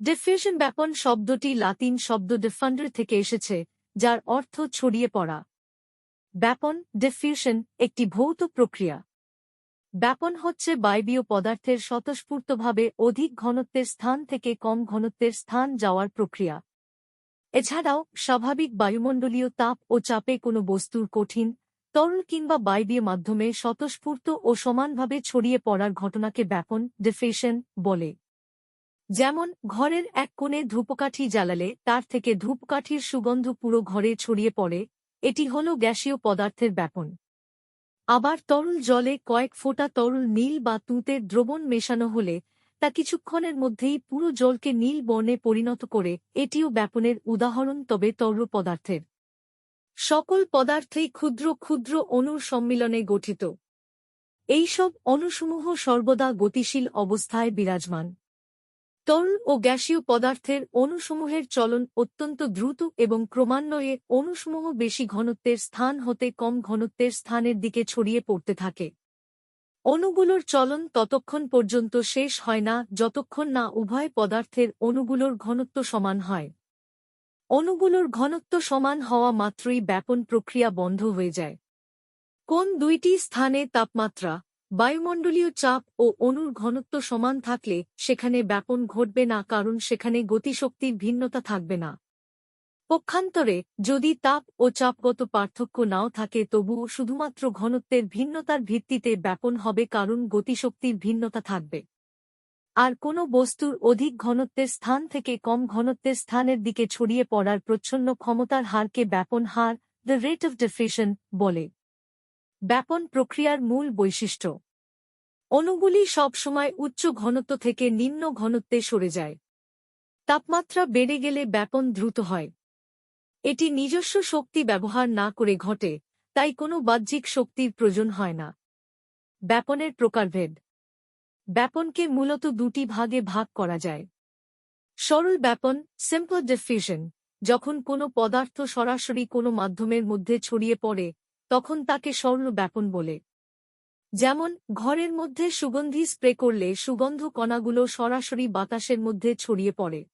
Diffusion ব্যাপন শব্দটি লাতিন শব্দ ডিফান্ডার থেকে এসেছে, যার অর্থ ছড়িয়ে পড়া। ব্যাপন ডিফিউশন একটি ভৌত প্রক্রিয়া। ব্যাপন হচ্ছে বায়বীয় পদার্থের স্বতঃস্ফূর্তভাবে অধিক ঘনত্বের স্থান থেকে কম ঘনত্বের স্থান যাওয়ার প্রক্রিয়া। এছাড়াও, স্বাভাবিক বায়ুমণ্ডলীয় তাপ ও চাপে কোনো বস্তুর কঠিন, তরল কিংবা বায়বীয় মাধ্যমে স্বতঃস্ফূর্ত ও সমানভাবে ছড়িয়ে পড়ার ঘটনাকে ব্যাপন ডিফেশন বলে। যেমন, ঘরের এক কোণে ধূপকাঠি জ্বালালে তার থেকে ধূপকাঠির সুগন্ধ পুরো ঘরে ছড়িয়ে পড়ে, এটি হল গ্যাসীয় পদার্থের ব্যাপন। আবার তরল জলে কয়েক ফোঁটা তরল নীল বা তুঁতের দ্রবণ মেশানো হলে, তা কিছুক্ষণের মধ্যেই পুরো জলকে নীল বর্ণে পরিণত করে, এটিও ব্যাপনের উদাহরণ তবে তরল পদার্থের। সকল পদার্থেই ক্ষুদ্র ক্ষুদ্র অণুর সম্মিলনে গঠিত। এইসব অণুসমূহ সর্বদা গতিশীল অবস্থায় বিরাজমান। তরল ও গ্যাসীয় পদার্থের অণুসমূহের চলন অত্যন্ত দ্রুত এবং ক্রমান্বয়ে অণুসমূহ বেশি ঘনত্বের স্থান হতে কম ঘনত্বের স্থানের দিকে ছড়িয়ে পড়তে থাকে। অণুগুলোর চলন ততক্ষণ পর্যন্ত শেষ হয় না, যতক্ষণ না উভয় পদার্থের অণুগুলোর ঘনত্ব সমান হয়। অণুগুলোর ঘনত্ব সমান হওয়া মাত্রই ব্যাপন প্রক্রিয়া বন্ধ হয়ে যায়। কোন দুইটি স্থানে তাপমাত্রা বায়ুমণ্ডলীয় চাপ ও অণুর ঘনত্ব সমান থাকলে সেখানে ব্যাপন ঘটবে না, কারণ সেখানে গতিশক্তির ভিন্নতা থাকবে না। পক্ষান্তরে, যদি তাপ ও চাপগত পার্থক্য নাও থাকে, তবুও শুধুমাত্র ঘনত্বের ভিন্নতার ভিত্তিতে ব্যাপন হবে, কারণ গতিশক্তির ভিন্নতা থাকবে। আর কোনো বস্তুর অধিক ঘনত্বের স্থান থেকে কম ঘনত্বের স্থানের দিকে ছড়িয়ে পড়ার প্রচ্ছন্ন ক্ষমতার হারকে ব্যাপন হার, দ্য রেট অফ ডিফ্রেশন বলে। ব্যাপন প্রক্রিয়ার মূল বৈশিষ্ট্য। অণুগুলি সবসময় উচ্চ ঘনত্ব থেকে নিম্ন ঘনত্বে সরে যায়। তাপমাত্রা বেড়ে গেলে ব্যাপন দ্রুত হয়। এটি নিজস্ব শক্তি ব্যবহার না করে ঘটে, তাই কোনো বাহ্যিক শক্তির প্রয়োজন হয় না। ব্যাপনের প্রকারভেদ। ব্যাপনকে মূলত দুটি ভাগে ভাগ করা যায়। সরল ব্যাপন সিম্পল ডিফিউশন যখন কোনো পদার্থ সরাসরি কোনো মাধ্যমের মধ্যে ছড়িয়ে পড়ে তখন তাকে সরল ব্যাপন বলে। যেমন, ঘরের মধ্যে সুগন্ধি স্প্রে করলে সুগন্ধ কণাগুলো সরাসরি বাতাসের মধ্যে ছড়িয়ে পড়ে।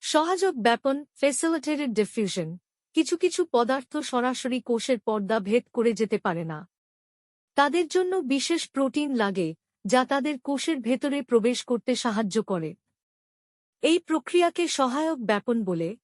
সহায়ক ব্যাপন ফেসিলিটেটেড ডিফিউশন কিছু কিছু পদার্থ সরাসরি কোষের পর্দা ভেদ করে যেতে পারে না। তাদের জন্য বিশেষ প্রোটিন লাগে, যা তাদের কোষের ভেতরে প্রবেশ করতে সাহায্য করে। এই প্রক্রিয়াকে সহায়ক ব্যাপন বলে।